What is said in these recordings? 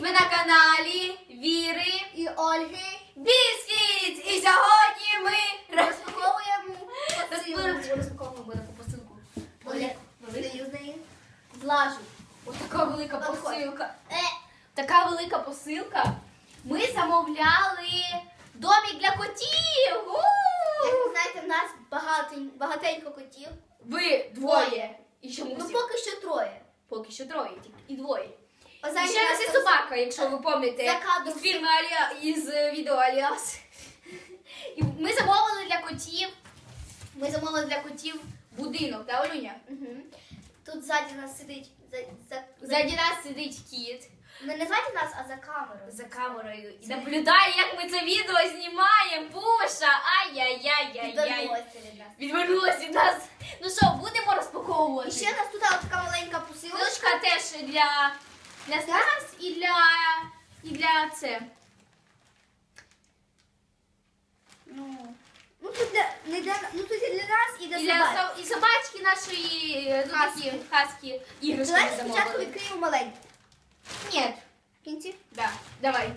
Ви на каналі Віри І Ольги Біскіт! І сьогодні ми розпаковуємо посилку. розпаковуємо таку посилку. Злажу. Ось така велика посилка. Е, Така велика посилка. Ми замовляли домик для котів. Як ви знаєте, в нас багатенько котів. Ви двоє. І ще Ну, мусі. поки що троє. Поки що троє тільки. І двоє. Ще раз нас і собака, якщо ви пам'ятаєте, із фільму Аліа, із е, відео Аліас. І ми замовили для котів. Ми замовили для котів будинок, да, Олюня? Мгм. Тут ззаді нас сидить. За, за, Ззаді нас сидить кіт Не, не ззаді нас, а за камерою. за камерою і наблюдає, як ми це відео знімаємо. Буша! Ай-яй-яй-яй-яй. Відвернулося від нас. Відвернулась від нас. Ну що, будемо розпаковувати? І ще нас тут така маленька посилочка. Посилочка теж для, для нас і для, і для це. Ну, ну тут для, не для, ну тут і для нас, і для І, для собак. со- і собачки нашої е, ну, такі хаски іграшки ми Давайте спочатку замовили. відкриємо маленьку. Ні, В кінці. да, давай.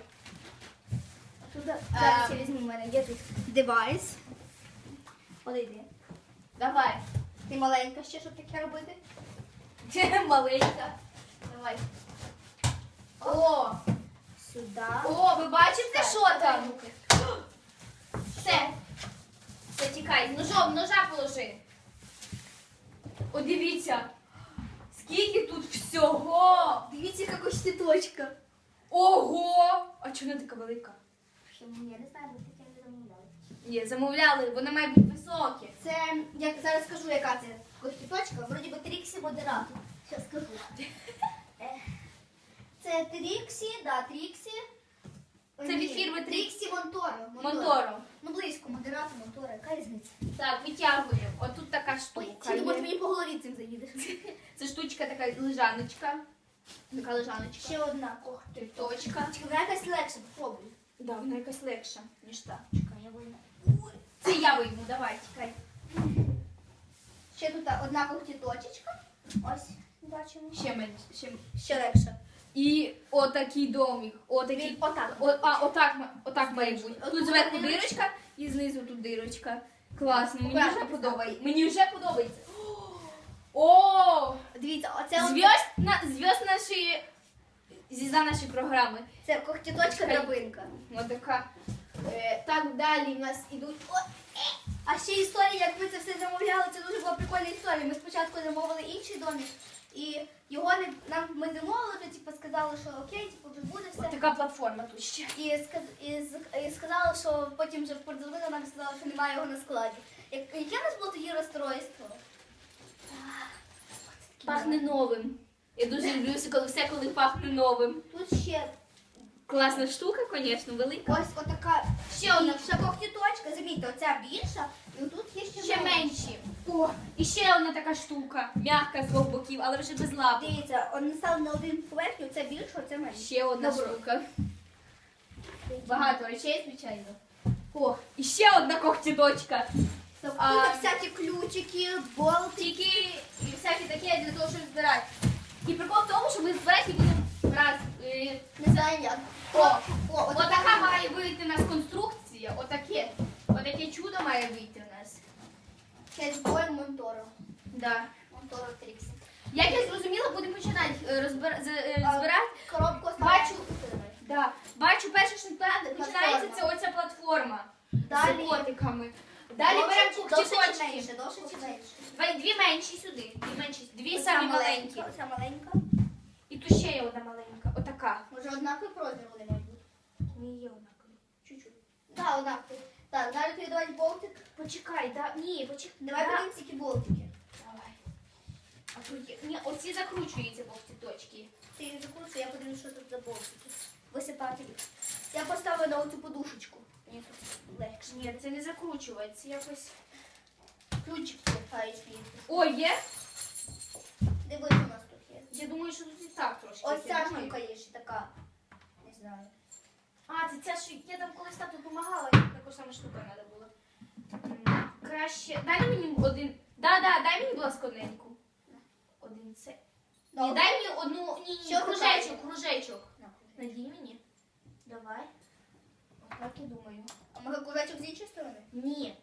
Зараз я візьму в мене. Є тут девайс. Подойди. Давай. Ти маленька ще, щоб таке робити. Маленька. Давай. О, Сюди. о, ви бачите, що там? Все. Все, тікай. Ножом, ножа положи. О, дивіться. Скільки тут всього. Дивіться, яка штиточка. Ого! А чому вона така велика? Я не знаю, ми таке не замовляли. Ні, замовляли, вона має бути високе. Це, я зараз скажу, яка це штиточка. Вроді би Тріксі модератор. Зараз скажу. Це Тріксі, да, Тріксі. Це від фірми Тріксі Монторо. Монторо. Ну близько, модератор Монторо. Яка різниця? Так, витягуємо. Отут така Ой, штука. чи ти може є. мені по голові цим заїдеш? Це штучка така лежаночка. Така лежаночка. Ще одна. Ох, точка. Чекай, вона якась легша, попробуй. Да, вона якась легша, ніж та. Чекай, я вийму. Це я вийму, давай, чекай. Ще тут одна когтіточечка. Ось, бачимо. Ще менше. Ще... Ще легша. І отакий домик. Отакий. Він отак. О, а, отак, ма- отак має бути. Тут зверху дирочка. і знизу тут дирочка. Класно, мені вже подобається. Мені вже подобається. О! Дивіться, оце от- Зв'язь на зв'язь нашої звізда нашої програми. це когтіточка драбинка. Ось така. Е, так далі в нас ідуть. О, А ще історія, як ми це все замовляли, це дуже була прикольна історія. Ми спочатку замовили інший домик, і його не нам ми типу, сказали, що окей, типу, вже буде все. така платформа тут ще. І, сказ- і, з- і сказали, що потім вже продзвонили нам і сказали, що немає його на складі. Як, яке у нас було тоді розстройство? Пахне новим. Я дуже люблю, все, коли все, коли пахне новим. Тут ще Класна штука, звісно, велика. ось отака Ще одна більша когтіточка. Замітьте, оця більша, і тут є ще, Ще менші. О, і ще одна така штука. М'яка з двох боків, але вже без лап. Дивіться, вони стали на один поверхню, це більше, це менше. Ще одна Добре. штука. Багато речей, звичайно. О, і ще одна когтідочка. Тобто А- всякі ключики, болти. Тільки і всякі такі для того, щоб збирати. І прикол в тому, що ми збирати будемо раз. е, Не знаю як. О, о, Отака має вийти у нас конструкція, отаке. Отаке чудо має вийти у нас. Хейсбой Монторо. Да. Монторо Тріксі. Як я зрозуміла, будемо починати е, розбира- з- е, збирати. Коробку Бачу. Да. Бачу, перше, що починається, це оця платформа. Далі. З котиками. Далі беремо довше чи менше, довше чи менше? Два- Дві менші сюди. Дві менші. Дві самі маленькі. Оця маленька. І тут ще є одна маленька. Отака. Може однаковий розмір вони мають бути? Ні, є однакові. Чуть-чуть. Так, однаковий. Так, далі передавати болтик. Почекай, да. Ні, почекай. Давай Да. подивимося, які болтики. Давай. А тут є. Ні, оці закручуються точки. Ти їх закручуй, я подивлюсь, що тут за болтики. Висипати їх. Я поставила на оцю подушечку. Мені тут легше. Ні, це не закручується якось. Ключик слухаєш їх. О, є? Дивись, у нас тут є. Я думаю, що тут і так трошки. Ось ця штука є ще така. Не знаю. А, це ця що я там колись тату допомагала, таку саму штуку треба було. М, Краще. Дай мені один. Да, да, дай мені, будь ласка, одненьку. Один це. Ні, дай мені одну. Ні, ні, Що кружечок, кружечок. На, Надій. Давай. Отак і думаю. А може кулачок з іншої сторони? Ні.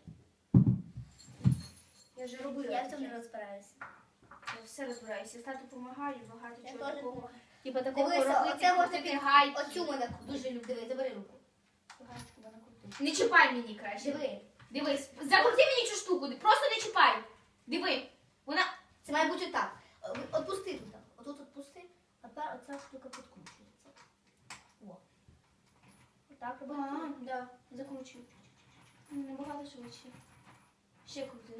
Я вже робила. Я в цьому не розбираюся. Все розбираюся. Тату допомагаю, багато чого теж такого. Типа такого Дивися, робити, оце можна крутити під- гайки. Оцю мене Дуже люблю. Диви, забери руку. Не чіпай мені краще. Диви. Дивись. Закрути мені цю штуку. Просто не чіпай. Диви. Вона. Це має бути так. Отпусти тут. так. Отут отпусти, а тепер оця штука підкручується. О. Отак робимо. да. Закручую. Набагато швидше. Ще крути.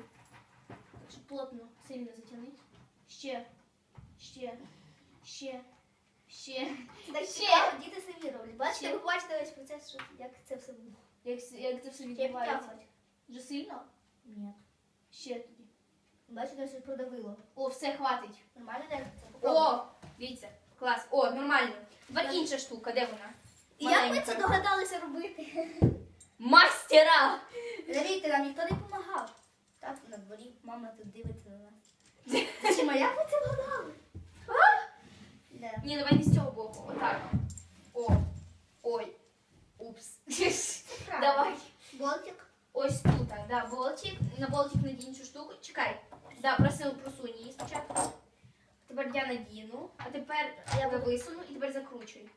Так що плотно, сильно затягни. Ще. Ще. Ще. Ще. Це так Ще. цікаво, діти самі роблять. Бачите, Ще. ви бачите весь процес, що, як це все буде. Як, с- як це все Ще відбувається. Вже сильно? Ні. Ще тоді. Бачите, що продавило. О, все, хватить. Нормально так? Це попробуй. О, дивіться, клас. О, нормально. Тепер інша штука, де вона? І як ми Маленька. це догадалися робити? Мастера! Дивіться, нам ніхто не допомагав. Так, на дворі мама тут дивиться на нас. Зачем, а як ви це вгадали? Да. Ні, давай не з цього боку. Отак. О. Ой. Упс. Давай. Болтик. Ось тут, так, да, болтик. На болтик надінь цю штуку. Чекай. Да, просив, просунь її спочатку. Тепер я надіну, а тепер я висуну і тепер закручуй.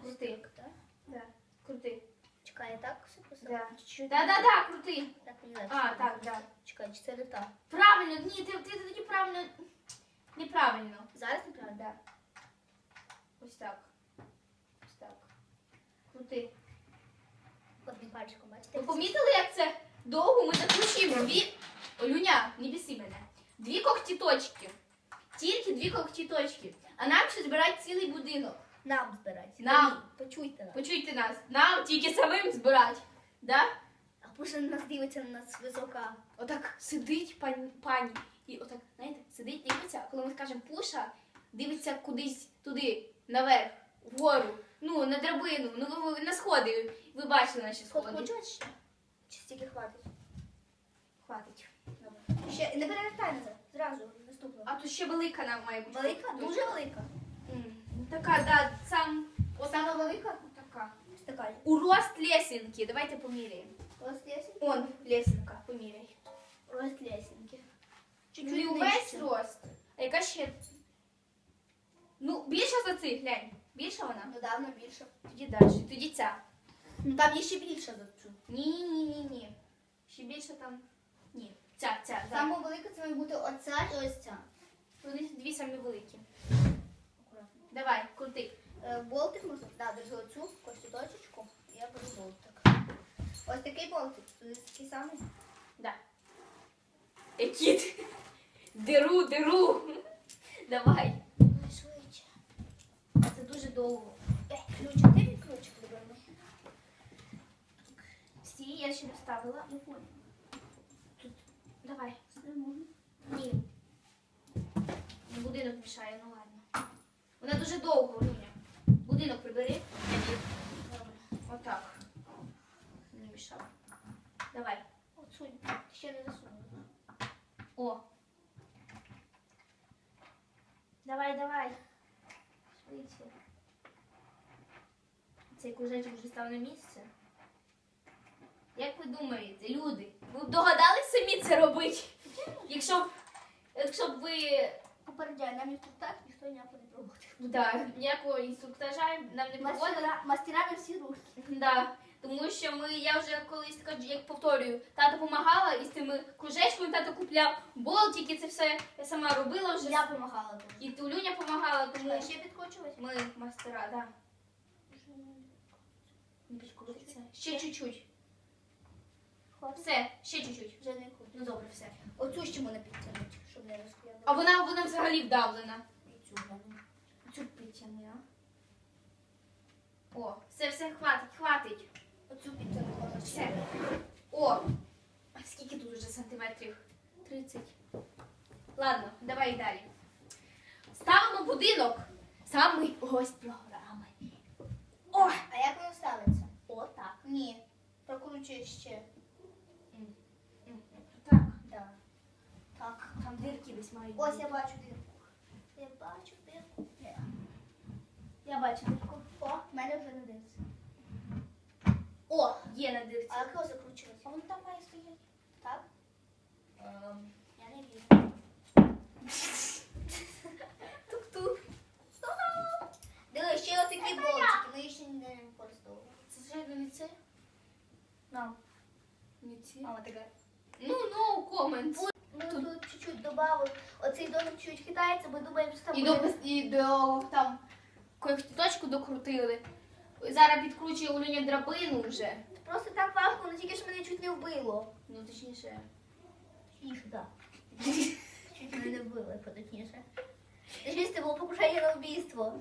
Крути. Так? Да. Крути. Чекай, я так все? Да. Чуть-чуть. Да, да, да, крути. Так, не знаю. А, так, да. Чекай, чи це не так? Правильно, ні, ти, ти тоді правильно. Неправильно. Зараз неправильно? Да. Ось так. Ось так. Крути. Одним пальчиком, бачите? Ви помітили, як це довго ми закручуємо дві. Олюня, не біси мене. Дві когтіточки. Тільки дві когтіточки. А нам ще збирати цілий будинок. Нам збирати. Нам. Почуйте нас. Почуйте нас. Нам тільки самим збирати. Да? А пусть нас дивиться на нас висока. Отак сидить пані, пані. І отак, знаєте, сидить, дивиться, а коли ми скажемо пуша, дивиться кудись туди, наверх, вгору. Ну, на драбину, ну на сходи. Ви бачили наші Сход сходи. хочеш ще? Чи стільки хватить? Хватить. Добре. Ще не перевертай назад. Зразу наступного. А тут ще велика нам має бути. Велика? Дуже велика. М, Така, да, сам. Саме велика? Така. Ось така. У рост лесенки. Давайте поміряємо. Рост лесенки? Он, лесенка, поміряй. Рост лесенки. Ну, не увесь рост. А яка ще? Ну, більша за цих, глянь. Більша вона? Недавно більше. Тоді далі. Тоді ця. Ну там є ще більше за цю. Ні, ні, ні, ні. Ще більше там. Ні. Ця, ця. Да. Саме велика це має бути оця і ось ця. Вони дві самі великі. Давай, крути. Е, Болтик можна? Да, держи оцю костюдочечку. Я беру болтик. Ось такий болтик. Такий самий. Да. Е, кіт. Деру, деру. Давай. Швидше. Це дуже довго. Е, ключик, де він ключик любимий? Всі я ще не вставила. Тут. Давай. Не можу. Ні. Ну, Будинок мішає, ну ладно. Вона дуже довго, Люня. Будинок прибери. Отак. Не мішав. Давай. Отсунь. Ще не засунула. О. Давай, давай. Швидше. Цей кружечок вже став на місце. Як ви думаєте, люди, ви б догадались самі це робити? Якщо б, якщо б ви Попереджаю, нам інструктаж ніхто ніяко не проводив. да, ніякого інструктажа нам не проводили. Мастера, мастера на всі руки. Да, тому що ми, я вже колись кажу, як повторюю, тата допомагала і з цими кружечками тато купляв болтики, це все я сама робила вже. Я допомагала дуже. І Тулюня допомагала, тому А ще підкручувати? ми мастера, да. Не підкрутиться. Ще чуть-чуть. Все, ще чуть-чуть. Вже не крутить. Ну добре, все. Оцю ще мене підтягнути, щоб не розклеїла. А вона, вона взагалі вдавлена. Цю. Підтягни, а. О, все, все, хватить, хватить. Оцю підтягнула. Все. О! А скільки тут вже сантиметрів? 30. Ладно, давай далі. Ставимо будинок. Самий гость програми. О! А як воно ставиться? О, так. Ні. Прокручуєш ще. Так. Да. Так, там дирки десь мають. Ось я бачу дирку. Я бачу дирку. Ні. я бачу дирку. О, в мене вже не дивиться. О, є на дивці. А як його закручувати? А вон там має стояти. Так? Ем, Я не вірю. Тук-тук. Дивись, ще є такі болтики, ми їх ще не використовували. Це ж не це? Нам. Не ці. Мама така. Ну, no comments. Ми тут чуть-чуть додали. Оцей домик чуть хитається, ми думаємо, що там І буде- до, і до там точку докрутили. Зараз підкручує Олюня драбину вже. Просто так важко, але тільки що мене чуть не вбило. Ну, точніше. Точніше, так. Чуть мене не вбило, поточніше. Точніше, це було покушення на вбійство.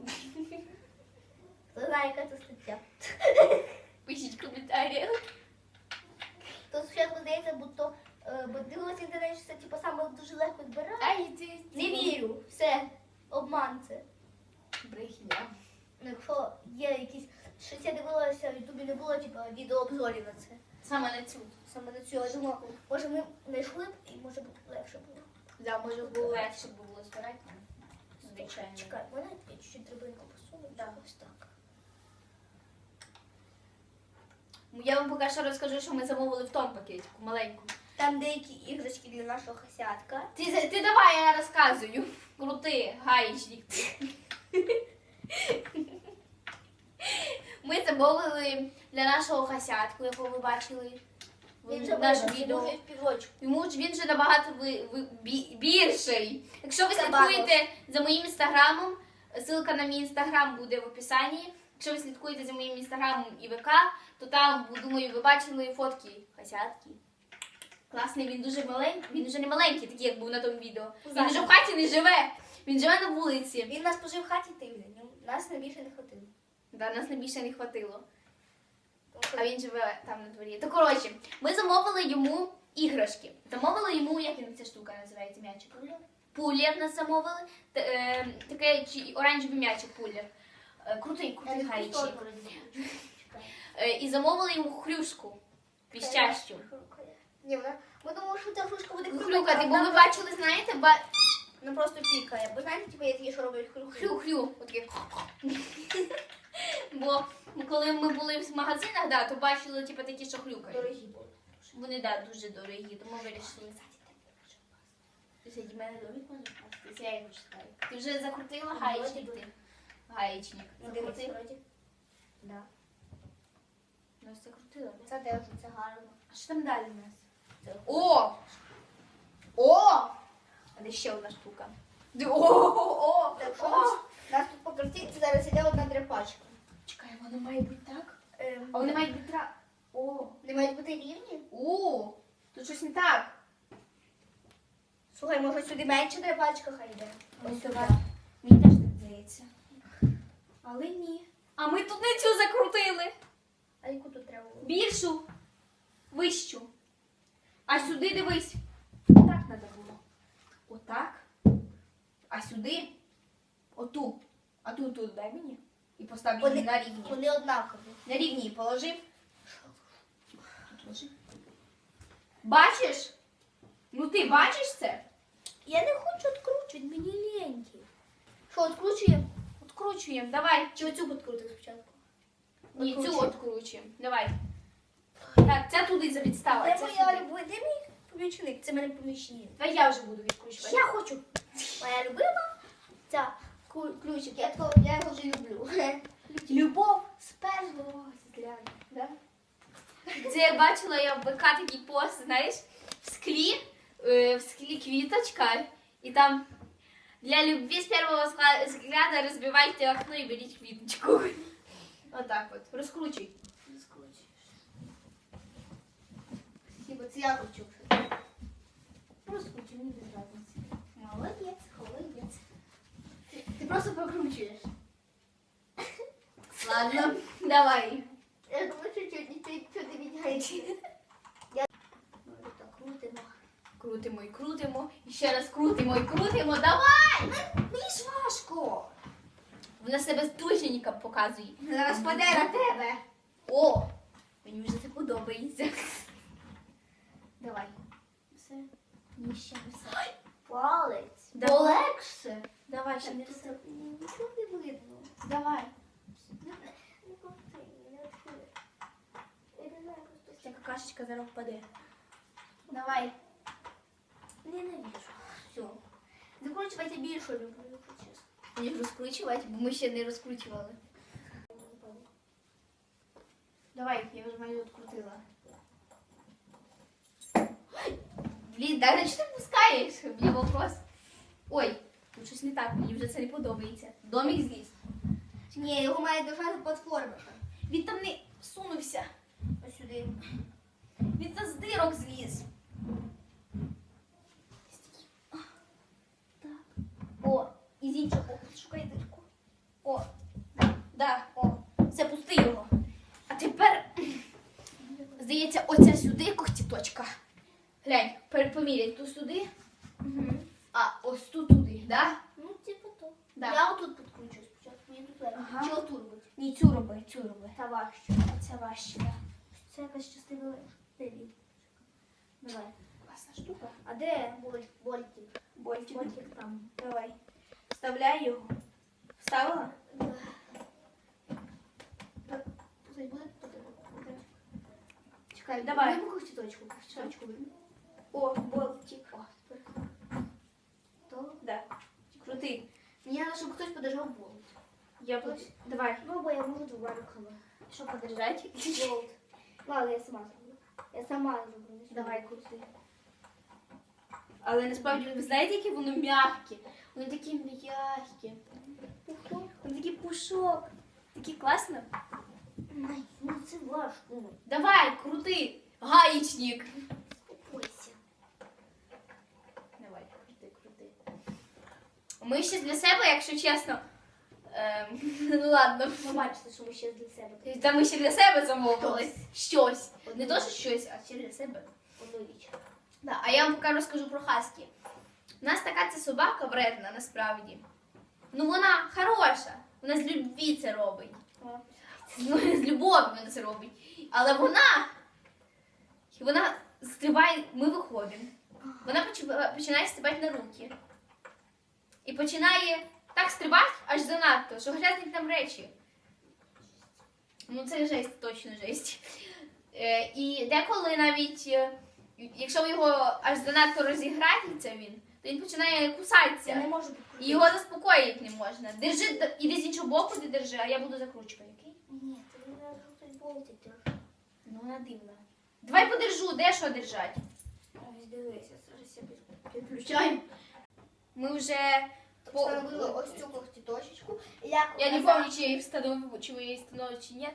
Хто знає, яка це стаття. Пишіть в коментарях. То спочатку здається, будто бо дивилася інтернет, що це типу, саме дуже легко збирати. Ай, ти. Не вірю, все, обман це. Брехня. Ну, якщо є якісь, щось я дивилася, в Ютубі не було, типу, відеообзорів на це. Саме на цю. Саме на цю, я думала, може ми знайшли б і може б легше було. Да, може було легше було збирати. Звичайно. Чекай, мене я чуть-чуть драбинку посуну. Да. Ось так. Я вам поки що розкажу, що ми замовили в тому пакетику, маленькому. Там деякі іграшки для нашого хасятка. Ти, ти давай, я розказую. Крути, гаїчник. Ми замовили для нашого хасятку, якого ви бачили. Він же наш вирос, відео. уже в піврочку. Йому ж він же набагато ви, ви, бі, більший. Якщо ви Це слідкуєте за моїм інстаграмом, ссылка на мій інстаграм буде в описанні. Якщо ви слідкуєте за моїм інстаграмом і ВК, то там, думаю, ви бачили фотки хасятки. Класний, він дуже маленький, він вже не маленький, такий, як був на тому відео. Він вже в хаті не живе. Він живе на вулиці. Він нас пожив в хаті тиждень, ну, нас найбільше не хватило. Да, нас найбільше не хватило. А він живе там на дворі. То коротше, ми замовили йому іграшки. Замовили йому, як він ця штука називається м'ячик? Пулер нас замовили. Т- е, таке чи- оранжевий м'ячик пулер. Е, крутий, крутий. Е, і замовили йому хрюшку. Піщащу. Ні, вона... Ми думали, що ця фрушка буде Хрюкати, бо ви бачили, знаєте, ба... Вона просто пікає. Бо знаєте, типу, є такі, що роблять хрю-хрю. хрю-хрю. Отаке. Бо коли ми були в магазинах, да, то бачили типу, такі, що хрюкають. Дорогі були. Вони да, дуже дорогі, тому вирішили. Ти мене домик може впасти? Я його читаю. Ти вже закрутила гаєчник ти? Гаєчник. Ну, Закрутив? Да. Ну, закрутила. Це теж, це гарно. А що там далі у нас? О! О! А де ще одна штука? О! О! Так що О! нас, тут по картинці зараз іде одна дряпачка. Чекай, воно має бути так? Ем, А вони мають бути так. О! не мають бути рівні? О! Тут щось не так. Слухай, може сюди менша дряпачка хай йде. Ось сюди. Мені теж так здається. Але ні. А ми тут не цю закрутили. А яку тут треба було? Більшу, вищу. А сюди дивись. Так треба було. Отак. А сюди. Оту. А ту тут дай мені. І постав її на рівні. Вони однакові. На рівні положив. Тут ложи. Бачиш? Ну ти бачиш це? Я не хочу відкручувати, мені ліньки. Що, відкручуємо? Откручуємо, давай. Чи оцю відкрутити спочатку? Ні, цю откручуємо. Давай. Так, ця туди завідстала. Ця моя любов? Де мій помічник? Це мене помічник. Давай я вже буду відкручувати. Я хочу. Моя любима ця ключик. Я, такого, я його вже люблю. Любов з першого взгляду. Да? Це я бачила я в ВК такий пост, знаєш, в склі, е, в склі квіточка, і там для любви з першого взгляда розбивайте окно і беріть квіточку. Отак от. Розкручуй. Хіба це я хочу. Розкручуй, мені без разниці. Молодець, молодець. Ти, ти просто прокручуєш. Ладно, давай. Я думаю, що чуть не міняється. Я так крутимо. Крутимо і крутимо, і ще раз крутимо і крутимо. Давай! Мені ж важко. Вона себе стуженька показує. Зараз паде на тебе. О! Мені вже це подобається. Давай. Все. А ні, ще не все. Палець. Давай. Полегше. Давай, ще не все. Нічого не видно. Давай. Ну, не ковти, не відходи. Не знаю, Ця какашечка зараз впаде. Давай. Ненавижу. Все. Закручувати я більше люблю, якщо чесно. Будеш розкручувати, бо ми ще не розкручували. Давай, я вже мою відкрутила. Блін, Дар'я, ж ти пускаєш? У мене вопрос. Ой, тут щось не так, мені вже це не подобається. Домик зліз. Ні, його має держати платформа. Він там не сунувся. Ось сюди. Він там з зліз. mire, tus Мені треба, щоб хтось подержав болт. Я буду. Давай. Ну, я можу двома руками. Що подержати? Болт. Ладно, я сама зроблю. Я сама зроблю. Давай, крути. Але насправді ви знаєте, які воно м'які? Вони такі м'які. Вони такі пушок. Такі класно. Ай, ну це важко. Давай, крути. Гаїчник. Успокойся. Давай, крути, крути. Ми ще для себе, якщо чесно. Ем, ну ладно. Ви бачите, що ми ще для себе. Та ми ще для себе замовили. Щось. Не то, що щось, а ще для себе. Одну річ. Да, а я вам поки розкажу про Хаскі. У нас така ця собака вредна насправді. Ну вона хороша. Вона з любві це робить. Ну, з любові вона це робить. Але вона. Вона стрибає, ми виходимо. Вона поч- починає стрибати на руки. І починає так стрибати аж занадто, що грязнуть там речі. Ну, це жесть, точно жесть. Е, і деколи навіть, е, якщо його аж занадто розіграєте, він, то він починає Я не кусатися. можу І підкрутити. його заспокоїти не можна. Держи, д- іди з іншого боку, де держи, а я буду закручувати, окей? Ні, тобі треба хтось болтик держати. Ну, вона дивна. Давай подержу, де що держать? Ось дивися, зараз я Підключаємо. Ми вже. По... Встановили ось цю когтіточечку. Як Я не пам'ятаю, чи я її встановив, чи ви її встановили, чи ні.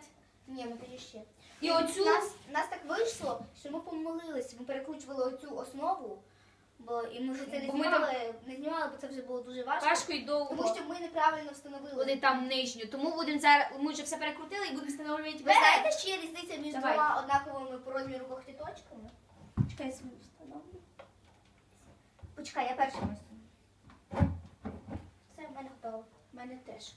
Ні, тоді ще. І оцю. Нас, нас так вийшло, що ми помилилися. Ми перекручували оцю основу, бо і ми вже це не Бо ми знімали, не знімали, бо це вже було дуже важко. Важко і довго. Тому що ми неправильно встановили. Вони там нижню. Тому будемо зараз. Ми вже все перекрутили і будемо встановлювати Ви верх. знаєте, що є різниця між Давай. двома однаковими по розміру когтіточками? Чекай, я свою встановлю. Почекай, я перша виставлю. Готово. У мене теж.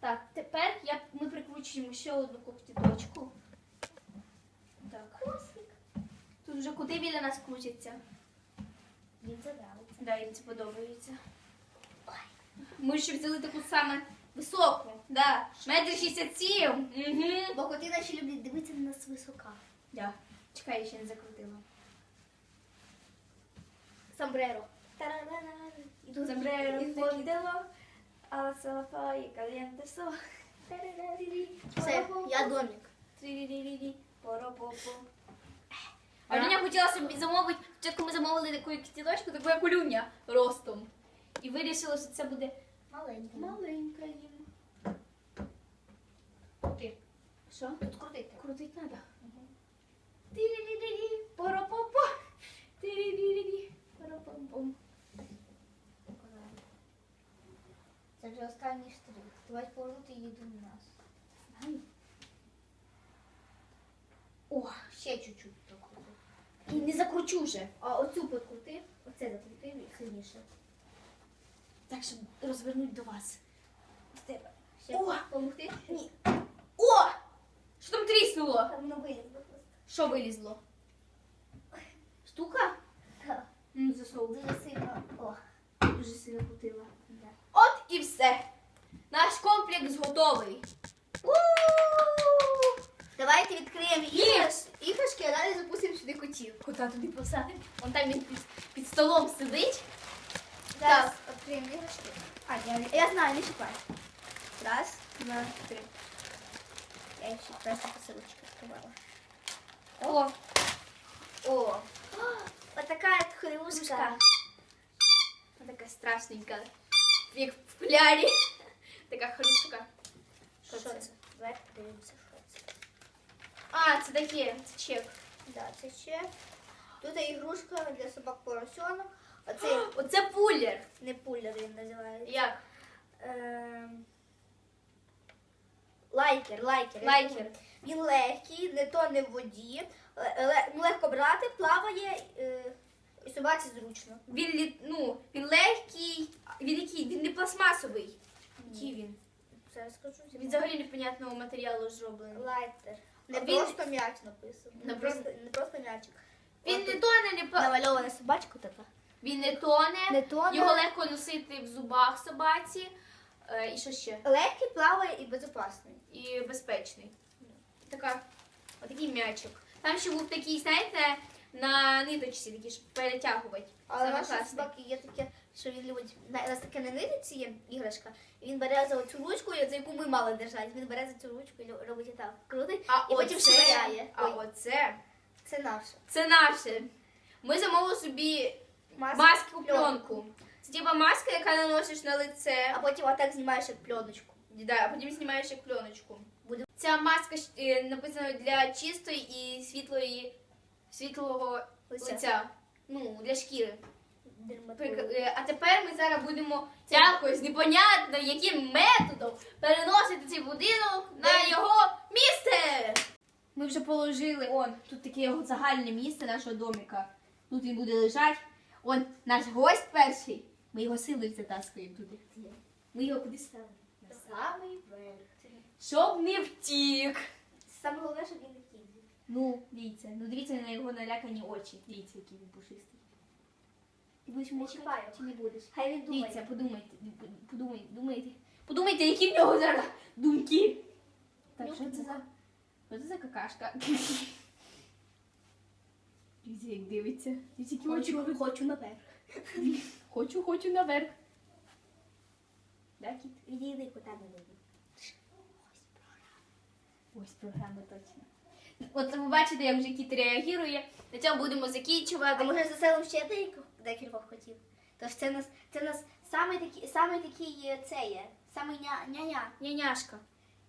Так, тепер я, ми прикручуємо ще одну когтіточку. Так. Тут вже куди біля нас крутяться. Він забравиться. Да, їм це подобається. Ми ще взяли таку саме високу. Да. Метр шістдесят сім. Угу. Бо коти наші люблять дивитися на нас висока. Да. Чекай, я ще не закрутила. І тут sombrero sofa y caliente so. Все, я домик. Трі-рі-рі-рі. А Люня хотіла собі замовити, спочатку ми замовили таку кіточку, таку як у ростом. І вирішили, що це буде Маленький. маленька їм. Що? Тут крутити. Крутить треба. Тирі-рі-рі, поро-по-по. Тирі-рі-рі, поро-пом-пом. Це вже останній штрих. Давай повернути її до нас. О, Ще чуть-чуть прокрути. і не закручу вже. А оцю підкрути, оце закрути сильніше. Так, щоб розвернути до вас. До тебе. Ще О! помогти? Ні. О! Що там тріснуло? Там воно вилізло просто. Що вилізло? Штука? Так. Ну, засову. Дуже сильно. О, Дуже сильно крутила. да. От і все. Наш комплекс готовий. У! Давайте відкриємо іграш, іграшки, а далі запустимо сюди котів. Куди туди посадимо? Он там він під, під столом сидить. Зараз відкриємо іграшки. А, я, я знаю, не чіпай. Раз, два, три. Я їх ще просто посилочку відкривала. О, о, Ось така от хрюшка. вона така страшненька. Як в флярі. Така хрюшка. Що це? Давайте подивимося, що це. А, це таке, це чек. Да, це ще. Тут є ігрушка для собак поросенок. Оцей Оце пулер. не пулер він називається. Як? Ем, Лайкер, лайкер. я Лайкер. думаю. Він легкий, не тоне в воді, ле- ле- ну, легко брати, плаває е, і собаці зручно. Він лі- ну, він легкий, він який? Він не пластмасовий. Який він? Зараз скажу. Він взагалі непонятного матеріалу зроблений. лайтер. Не Він- просто м'яч написано. Не, просто, не просто м'ячик. Він не тоне, не па- намальована собачка така. він не тоне. Не тоне. Його легко носити в зубах собаці. Е, і що ще? Легкий, плаває і безопасний. І безпечний. Така, отакий м'ячик. Там ще був такий, знаєте, на ниточці, такий, щоб перетягувати. Але Саме наші класний. собаки є таке, що він любить. У нас таке на нитці є іграшка. І він бере за цю ручку, за яку ми мали держати. Він бере за цю ручку і робить так. Крутить. А І оце, потім швиряє. а Ой. оце, Це наше. це наше. Ми замовили собі маску пленку. пленку. Це типа маска, яка наносиш на лице. А потім отак знімаєш як пленочку. Да, а потім знімаєш як пленочку. Ця маска е, написана для чистої і світлої, світлого Лиця. лиця. Ну, для шкіри. Прик- е, А тепер ми зараз будемо якось непонятно яким методом переносити цей будинок на його місце. Ми вже положили, он, тут таке його загальне місце нашого домика. Тут він буде лежати. Он наш гость перший. Ми його силою затаскуємо туди. Ми його куди ставимо? На самий верх. Щоб не втік. Саме головне, щоб він не втік. Ну, дивіться, ну дивіться на його налякані очі. Дивіться, який він пушистий. Ти будеш Не чіпаю. чи не будеш? Хай він думає. Дивіться, подумайте, подумайте, думайте. Подумайте, які в нього зараз думки. Так, що це за. Що це за какашка? Дивіться, як дивиться. Дивіться, які очі. Хочу, хочу наверх. Хочу, хочу наверх. Да, кіт? Відійди, кота не видно. Ось програма точно. От ви бачите, як вже кіт реагує. На цьому будемо А закінчувати. може заселимо ще декількох, декількох котів? Тож це нас, це нас самий такий, самий такий е, це є. Самий ня, ня-ня. Няняшка.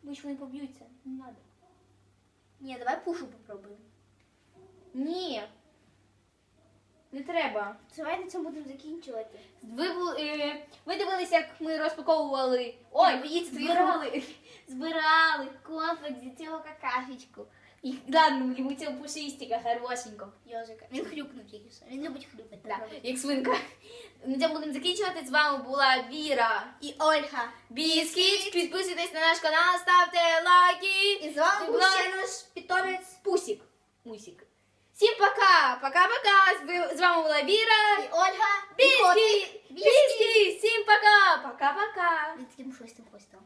Бо ж вони поб'ються. Не треба. Ні, давай пушу попробуємо. Ні. Не треба. Давай на цьому будемо закінчувати. Ви, бу- е, ви дивилися, як ми розпаковували. Ой, боїться збирали, збирали комплекс з цього какашечку. І ладно, йому цього пушистика хорошенько. Йожика. Він хрюкнув тільки що. Він любить хрюкати. Да, як свинка. На цьому будемо закінчувати. З вами була Віра. І Ольга. Біскіт. Підписуйтесь на наш канал, ставте лайки. І з вами був ще наш питомець. Пусік. Мусік. Всім пока. Пока-пока. З вами була Віра. І Ольга. Біскіт. Біскіт. Всім пока. Пока-пока. Він таким шостим хвостом.